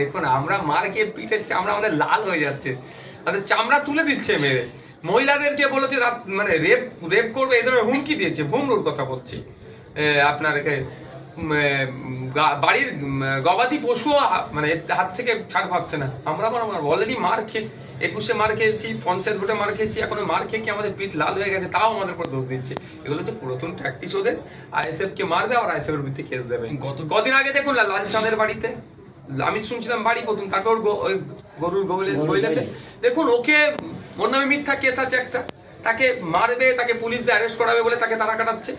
দেখুন আমরা মার খেয়ে পিঠের চামড়া আমাদের লাল হয়ে যাচ্ছে। আমাদের চামড়া তুলে দিচ্ছে মেরে। মহিলাদেরকে বলেছে রাত- মানে রেপ রেপ করবে এই ধরনের হুমকি দিয়েছে ভুমরুর কথা বলছি। আপনার বাড়ির গবাদি পশুও মানে হাত থেকে ছাড় পাচ্ছে না। আমরা আমার অলরেডি মার খেয়ে একুশে মার খেয়েছি পঞ্চায়েত ভোটে মার খেয়েছি এখন মার খেয়ে কি আমাদের পিঠ লাল হয়ে গেছে তাও আমাদের উপর দোষ দিচ্ছে। এগুলো হচ্ছে পুরাতন প্র্যাকটিস ওদের। আইএসএফ কে মারবে আর আইএসএফ এর বিরুদ্ধে কেস দেবে। কদিন আগে দেখুন চাঁদের বাড়িতে। আমি শুনছিলাম বাড়ি প্রথম গো- ওই গরুর গইলেতে দেখুন ওকে ওর নামে মিথ্যা কেস আছে একটা। তাকে মারবে তাকে পুলিশ দিয়ে অ্যারেস্ট করাবে বলে তাকে তারা কাটাচ্ছে।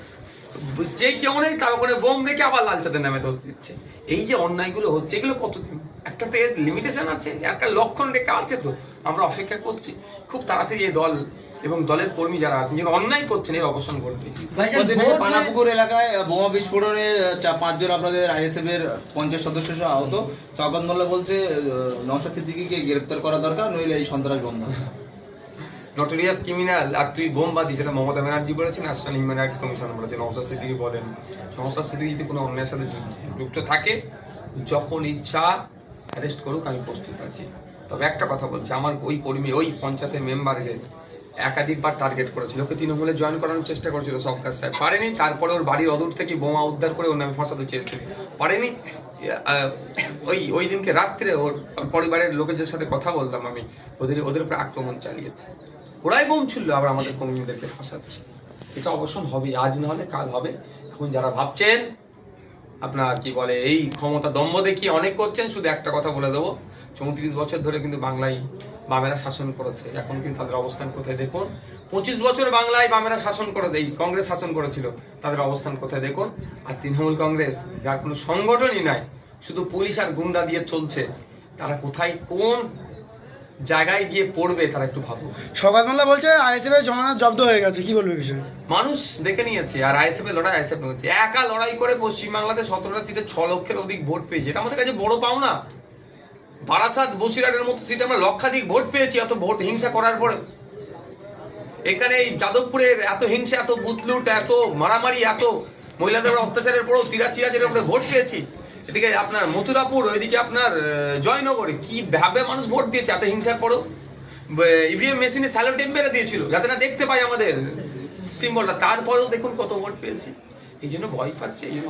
যেই কেউ নেই তার ওখানে বোম রেখে আবার লাল চাঁদের নামে দোষ দিচ্ছে। এই যে অন্যায়গুলো হচ্ছে এগুলো কতদিন? একটা তো লিমিটেশন আছে একটা লক্ষণ রেখা আছে তো। আমরা অপেক্ষা করছি। খুব তাড়াতাড়ি এই দল এবং দলের কর্মী যারা আছেন যারা অন্যায় করছেন এই অবসান ভাইজান, পানাপুকুর এলাকায় বোমা বিস্ফোরণে চা- পাঁচজন আপনাদের আইএসএফ এর পঞ্চাশ সদস্য সহ আহত। শওকত মোল্লা বলছে নওশাদ সিদ্দিকিকে গ্রেপ্তার করা দরকার নইলে এই সন্ত্রাস বন্ধ হবে। নটোরিয়াস ক্রিমিনাল আর তুই বোমবাদী সেটা মমতা ব্যানার্জি বলেছেন ন্যাশনাল হিউম্যান রাইটস কমিশন বলেছে নওসাদ সিদ্দিকি বলেন। নওসাদ সিদ্দিকি যদি কোনো অন্যায়ের সাথে যুক্ত থাকে যখন ইচ্ছা অ্যারেস্ট করুক আমি প্রস্তুত আছি। তবে একটা কথা বলছি আমার ওই কর্মী ওই পঞ্চায়েতের মেম্বারকে একাধিকবার টার্গেট করেছিল, ওকে তৃণমূলে জয়েন করানোর চেষ্টা করেছিল সবকাজ সাহেব পারেনি, তারপরে ওর বাড়ির অদূর থেকে বোমা উদ্ধার করে ওর নামে ফাঁসাতে চেয়েছিল। পারেনি ওই ওই দিনকে রাত্রে ওর পরিবারের লোকেদের সাথে কথা বলতাম আমি, ওদের ওদের উপরে আক্রমণ চালিয়েছে। ওরাই বোম ছিল আবার আমাদের কর্মীদেরকে ফাঁসাচ্ছে এটা অবশ্যই হবে আজ না হলে কাল হবে। এখন যারা ভাবছেন আপনার কি বলে, এই ক্ষমতা দম্ভ দেখিয়ে অনেক করছেন, শুধু একটা কথা বলে দেবো। চৌত্রিশ বছর ধরে কিন্তু বাংলায় বামেরা শাসন করেছে। এখন কিন্তু তাদের অবস্থান কোথায় দেখুন? পঁচিশ বছর বাংলায় বামেরা শাসন করে, এই কংগ্রেস শাসন করেছিল, তাদের অবস্থান কোথায় দেখুন? আর তৃণমূল কংগ্রেস, যার কোনো সংগঠনই নাই, শুধু পুলিশ আর গুন্ডা দিয়ে চলছে। তারা কোথায়, কোন জায়গায় গিয়ে পড়বে তারা একটু ভাবুক সকাল মোল্লা বলছে আইএসএফ এর জমানত জব্দ হয়ে গেছে কি বলবে বিষয়ে? মানুষ দেখে নিয়েছে আর আইএসএফ এর লড়াই আইএসএফ হচ্ছে। একা লড়াই করে পশ্চিমবাংলাতে সতেরোটা সিটে ছ লক্ষের অধিক ভোট পেয়েছে। এটা আমাদের কাছে বড় পাওনা। বারাসাত বসিরহাটের মতো সিটে আমরা লক্ষাধিক ভোট পেয়েছি এত ভোট হিংসা করার পরে। এখানে এই যাদবপুরের এত হিংসা এত বুতলুট এত মারামারি এত মহিলাদের অত্যাচারের পরেও তিরাশি হাজারের উপরে ভোট পেয়েছি। এদিকে আপনার মথুরাপুর, ওইদিকে আপনার জয়নগরে কি ভাবে মানুষ ভোট দিয়েছে এত হিংসার পরও? ইভিএম মেশিনে স্যালো টেম বেড়ে দিয়েছিল, যাতে না দেখতে পাই আমাদের সিম্বলটা তারপরেও দেখুন কত ভোট পেয়েছে। এই জন্য ভয় পাচ্ছে, এই জন্য